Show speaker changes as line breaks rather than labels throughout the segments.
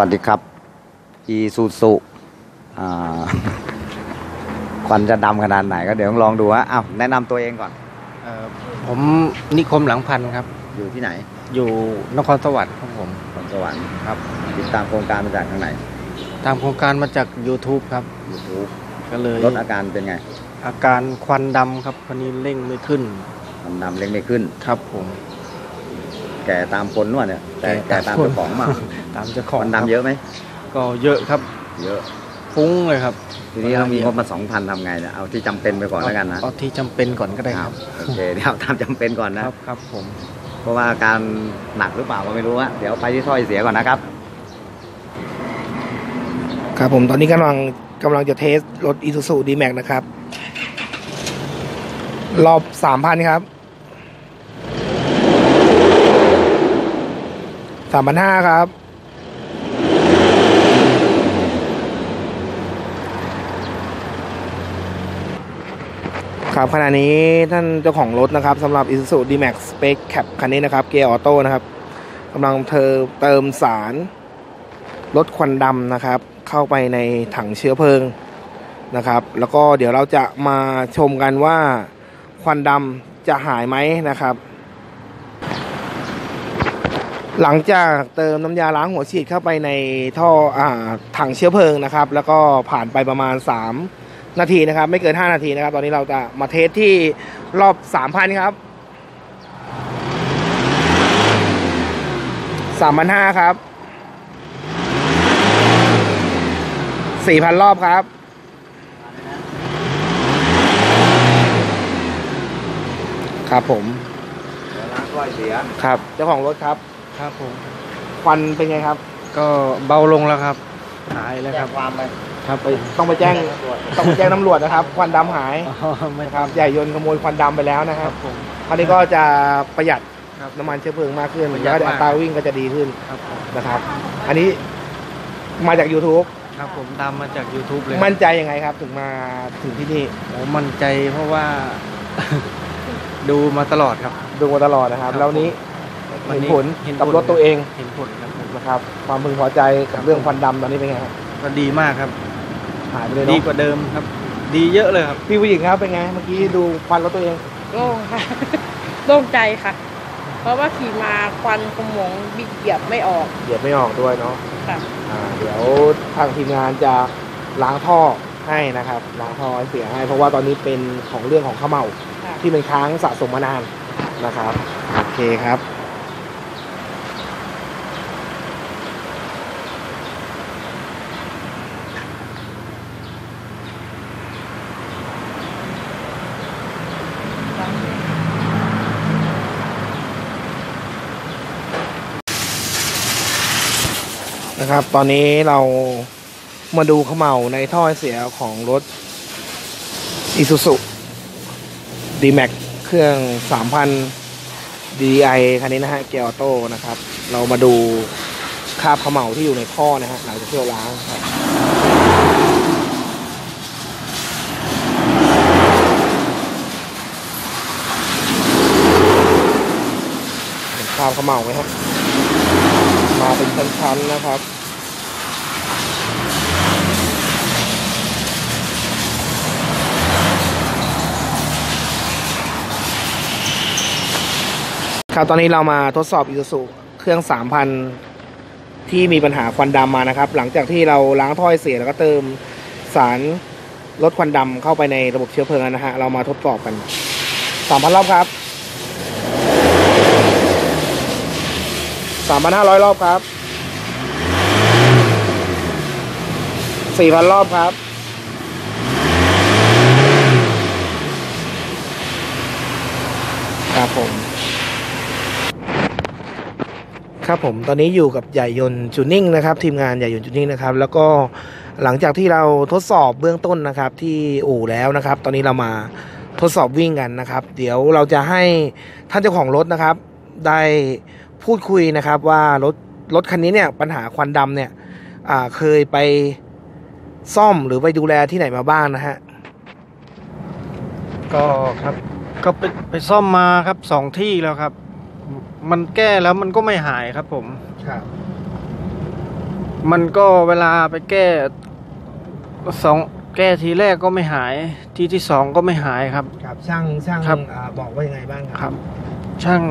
วัสดีครับอีซูซุอ่าควันจะดำขนาดไหนก็เดี๋ยวลองดูฮะอ้าวแนะนำตัวเองก่อน
เอ่อผมนิคมหลังพันธุ์ครับ
อยู่ที่ไหน
อยู่นครสวรรค์ครับผม
นครสวรรค์ครับ ติดตามโครงการมาจากทางไหน
ตามโครงการมาจาก YouTube ครับ
ยูทูบ
ก็เลย
ลดอาการเป็นไง
อาการควันดำครับคนนี้เร่งไม่ขึ้น
มันดำเล็กไม่ขึ้น
ครับผม
แก่ตามคนนวดเนี่ยแต่
แก่
แก่ตาม
ตามคน
เจ้าของมา
ตามเจ้าของ
มันดำเยอะไหม
ก็เยอะครับ
เยอะ
ฟุ้งเลยครับ
ทีนี้เรามีงบมาสองพันทำไงเนี่ยเอาที่จำเป็นไปก่อนแล้วกันนะ
เอาที่จำเป็นก่อนก็ได้ครับ
โอเคเดี๋ยวตามจำเป็นก่อนนะ
ครับครับผม
เพราะว่าอาการหนักหรือเปล่าก็ไม่รู้อะเดี๋ยวไปที่ถ้อยเสียก่อนนะครับ
ครับผมตอนนี้กำลังกำลังจะเทสรถ Isuzu D-Max นะครับ รอบสามพันครับ สามพันห้าครับ ครับขณะนี้ท่านเจ้าของรถนะครับสำหรับ Isuzu D-Max Spec Cap คันนี้นะครับ เกียร์ออโต้นะครับกำลังเธอเติมสารลดควันดำนะครับ เข้าไปในถังเชื้อเพลิงนะครับ แล้วก็เดี๋ยวเราจะมาชมกันว่าควันดำจะหายไหมนะครับ หลังจากเติมน้ำยาล้างหัวฉีดเข้าไปในท่ออ่าถังเชื้อเพลิงนะครับ แล้วก็ผ่านไปประมาณ 3 นาทีนะครับ ไม่เกิน 5 นาทีนะครับ ตอนนี้เราจะมาเทสที่รอบ 3,000 ครับ 3,500 ครับ 4,000 รอบครับครับผม
เดี๋ยวล้างถ้อยเสีย
ครับเจ้าของรถครับ
ครับผม
ควันเป็นไงครับ
ก็เบาลงแล้วครับ หายแล้ว
แจ้
ครั
ง
บ
ความไป
ครับ
ไปต้องไปแจ้งต้องไปแจ้งตำรวจนะครับ ควันดำหาย
อ๋อไม่
นะครับใหญ่ยนต์ขโมยควันดำไปแล้วนะค
ค
รั
รั
บบ
ผม
คราวนี้ก็จะประหยัด
ครับ
น้ำมันเชื้อเพลิงมากขึ้น
ประหยั
แล้ว
ด
ก็อั
มาก
ตราวิ่งก็จะดีขึ้น
ครับผม
นะครับ อันนี้มาจาก YouTube
ครับผมตามมาจาก YouTube เลยครับ
มั่นใจยังไงครับ ถึงมาถึงที่นี่
โอ้มั่นใจเพราะว่า ดูมาตลอดครับ
ดูมาตลอดนะครับ
ครับ
แล้วนี้
วัน
เห็น
นี้
ผล
เห็น
กับ
ผล
รถตัวเอง
เห็นผลครับผม
นะครับ ความพึงพอใจกับเรื่องควันดำตอนนี้เป็นไงครับ
ก็ดีมากครับ
หายไปเลย
ดี
เนาะ
กว่าเดิมครับ ดีเยอะเลยครับ
พี่ผู้หญิงครับเป็นไง เมื่อกี้ดูควันรถตัวเอง
โล่งค่ะ โล่งใจค่ะ เพราะว่าขี่มาควันขโมงบิดเหยียบไม่ออก
เหยียบไม่ออกด้วยเนาะ
ค่ะ
อ่าเดี๋ยวทางทีมงานจะล้างท่อให้นะครับล้างท่อให้เสียให้ เพราะว่าตอนนี้เป็นของเรื่องของข้าวเมา
ค่ะ
ที่เป็นค้างสะสมมานานนะครับโอเคครับ นะครับ ตอนนี้เรามาดูขม่าในท่อเสียของรถ Isuzu D-Max เครื่อง 3,000 DI คันนี้นะฮะ เกียร์ออโต้นะครับ เรามาดูคราบขม่าที่อยู่ในท่อนะฮะหลังจากที่เราล้างครับเห็นคราบขม่าไหมครับ ชั้นๆนะครับครับตอนนี้เรามาทดสอบ Isuzu เครื่อง 3,000 ที่มีปัญหาควันดำมานะครับ หลังจากที่เราล้างถ้อยเสียแล้วก็เติมสารลดควันดำเข้าไปในระบบเชื้อเพลิงนะฮะ เรามาทดสอบกัน 3,000 รอบครับ 3,500 รอบครับ 4,000รอบครับ ครับผม ครับผม ตอนนี้อยู่กับใหญ่ยนต์จูนิ่งนะครับ ทีมงานใหญ่ยนต์จูนิ่งนะครับ แล้วก็หลังจากที่เราทดสอบเบื้องต้นนะครับ ที่อู่แล้วนะครับ ตอนนี้เรามาทดสอบวิ่งกันนะครับ เดี๋ยวเราจะให้ท่านเจ้าของรถนะครับ ได้พูดคุยนะครับว่ารถรถคันนี้เนี่ยปัญหาควันดำเนี่ยเคยไป ซ่อมหรือไปดูแลที่ไหนมาบ้างนะฮะ
ก็ครับ ก็ไปไปซ่อมมาครับสองที่แล้วครับ มันแก้แล้วมันก็ไม่หายครับผม
ครับ
มันก็เวลาไปแก้สองแก้ทีแรกก็ไม่หาย ทีที่สองก็ไม่หายครับ
ครับช่างช่าง
ครับ
อ่าบอกว่ายังไงบ้างค
ครับรับ ช่าง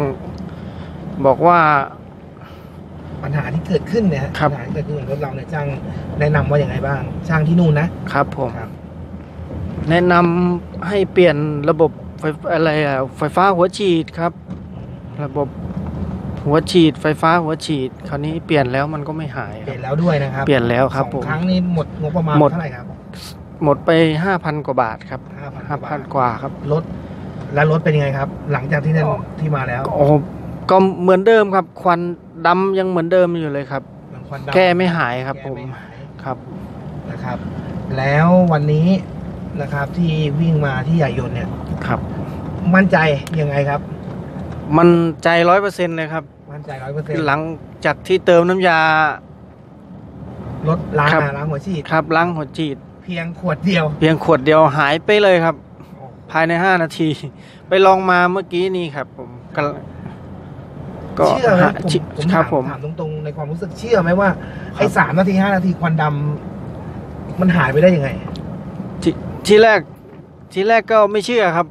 บอกว่า
ปัญหาที่เกิดขึ้นเนี่ย
ครับ
ปัญหาที่เกิดขึ้นกับรถเราเนี่ยช่างแนะนำว่ายังไงบ้าง ช่างที่นู่นนะครับ
ผม
ครับ
แนะนำให้เปลี่ยนระบบไฟอะไรอะไฟฟ้าหัวฉีดครับ ระบบหัวฉีด ไฟฟ้าหัวฉีด คราวนี้เปลี่ยนแล้วมันก็ไม่หาย
เป
ครั
ลี่ย
บ
นแล้วด้วยนะครับ
เปลี่ยนแล้วครับ
สอง
ผม
ครั้งนี้หมดงบประมาณ
หมด
เท่าไหร่ครับ
หมดไปห้าพันกว่าบาทครับ
ห้าพัน
ห้าพันกว่าครับ
รถแล้วรถเป็นยังไงครับ หลังจากที่นั่นที่มาแล้ว
โอ้ก็เหมือนเดิมครับควัน ดำยังเหมือนเดิมอยู่เลยครับ
เหมือนควันดำ
แก้ไม่หายครับ
แก้
ผม
ไหาย
ครับ
นะครับ แล้ววันนี้นะครับที่วิ่งมาที่ใหญ่ยนต์เนี่ย
ครับ
มั่นใจยังไงครับ
มันใจร้อยเปอร์เซ็นต์เลยครับ
มั่นใจร้อยเปอร์เซ็นต์
หลังจากที่เติมน้ำยา
รถล้าง
ครับ
อะล้างหัวฉีด
ครับล้างหัวฉีด
เพียงขวดเดียว
เพียงขวดเดียวหายไปเลยครับ ภายในห้านาที ไปลองมาเมื่อกี้นี่ครับ ผมก็ ก็
เชื่อไหม
หา
ผม
ชิ
ผม
ครั
ถา
บ
ม
ผม
ถามตรงๆในความรู้สึกเชื่อไหมว่าไอ้สามนาทีห้านาทีควันดำมันหายไปได้ยังไง
ทีทีแรกทีแรกก็ไม่เชื่อครับ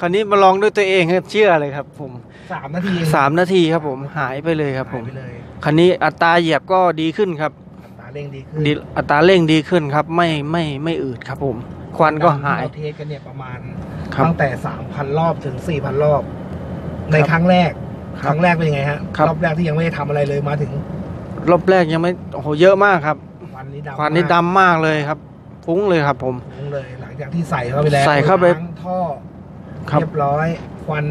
คราวนี้มาลองด้วยตัวเองเชื่อเลยครับผม
สามนาทีเอง
สามนาทีครับผมหายไปเลยครับผ
หาย
ม
ไปเลย
คราวนี้อัตราเหยียบก็ดีขึ้นครับ
อัตราเร่งดีขึ้น
ดีอัตราเร่งดีขึ้นครับ ไม่ไม่ไม่อืดครับผม ควันก็หาย
ที่เรเทสกันเนี่ยประมาณ
ครับ
ตั้งแต่สามพันรอบถึงสี่พันรอบ ในครั้งแรก
ค
ครับรั้งแรกเป็นยังไงฮะ
ครับ
รอบแรกที่ยังไม่ได้ทำอะไรเลยมาถึง
รอบแรกยังไม่โอ้โหเยอะมากครับ
ควันนี้ดำ
ควันนี่
มาก
ดำมากเลยครับฟุ้งเลยครับผม
ฟุ้งเลย หลังจากที่ใส่เข้าไปแล้ว
ใส่เข้าไป
ล้งท่อ
ครับ
เรียบร้อยควัน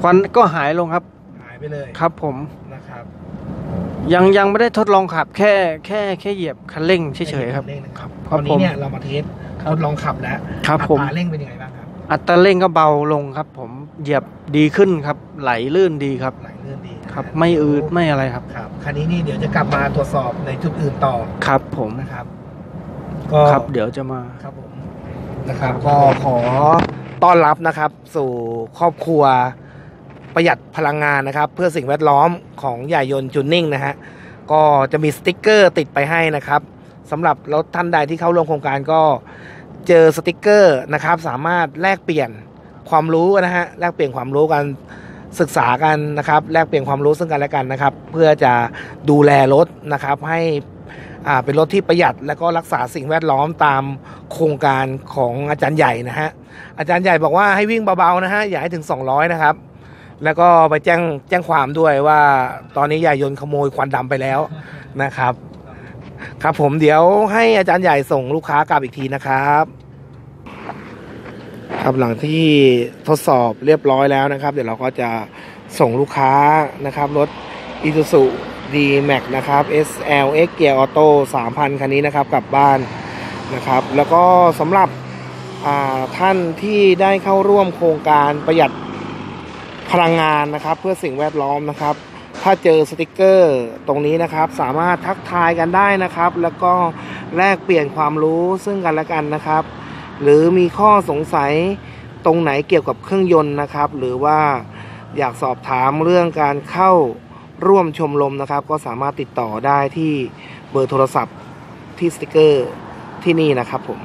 ควันก็หายลงครับ
หายไปเลย
ครับ ผม
นะครับ
ยังยังไม่ได้ทดลองขับ แค่แค่แค่เหยียบคันเร่งเฉยๆครับ
เร่งนะครับ
ครั
ต
บ
อนนี้
ผม
เนี่ยเรามาเทสทดลองขับแล้ว
ครับผม
อัตราเร่งเป็นยังไงบ้างครับ
อัตราเร่งก็เบาลงครับผม เหยียบดีขึ้นครับ ไหลลื่นดีครับ
ไหลลื่นดีนะฮะ
ครับ ไม่อืดไม่อะไรครับ
ครับคันนี้นี่เดี๋ยวจะกลับมาตรวจสอบในจุดอื่นต่อ
ครับ ผม
นะครับ ก็
ครับ เดี๋ยวจะมา
ครับผมนะครับ ก็ขอต้อนรับนะครับ สู่ครอบครัวประหยัดพลังงานนะครับ เพื่อสิ่งแวดล้อมของใหญ่ยนต์จูนนิ่งนะฮะก็จะมีสติกเกอร์ติดไปให้นะครับสำหรับรถท่านใดที่เข้าร่วมโครงการก็เจอสติกเกอร์นะครับ สามารถแลกเปลี่ยน ความรู้นะฮะแลกเปลี่ยนความรู้กันศึกษากันนะครับ แลกเปลี่ยนความรู้ซึ่งกันและกันนะครับ เพื่อจะดูแลรถนะครับให้อ่าเป็นรถที่ประหยัดและก็รักษาสิ่งแวดล้อมตามโครงการของอาจารย์ใหญ่นะฮะอาจารย์ใหญ่บอกว่าให้วิ่งเบาๆนะฮะอย่าให้ถึง 200 นะครับ แล้วก็ไปแจ้งแจ้งความด้วยว่าตอนนี้ยายยนขโมยควันดำไปแล้วนะครับ ครับผมเดี๋ยวให้อาจารย์ใหญ่ส่งลูกค้ากลับอีกทีนะครับ ครับหลังที่ทดสอบเรียบร้อยแล้วนะครับ เดี๋ยวเราก็จะส่งลูกค้านะครับรถ i s u z u d max นะครับ SLX Gear Auto 3,000 คันนี้นะครับกลับบ้านนะครับ แล้วก็สำหรับท่านที่ได้เข้าร่วมโครงการประหยัดพลังงานนะครับ เพื่อสิ่งแวดล้อมนะครับ ถ้าเจอสติกเกอร์ตรงนี้นะครับ สามารถทักทายกันได้นะครับ แล้วก็แลกเปลี่ยนความรู้ซึ่งกันและกันนะครับ หรือมีข้อสงสัยตรงไหนเกี่ยวกับเครื่องยนต์นะครับ หรือว่าอยากสอบถามเรื่องการเข้าร่วมชมรมนะครับ ก็สามารถติดต่อได้ที่เบอร์โทรศัพท์ที่สติกเกอร์ที่นี่นะครับผม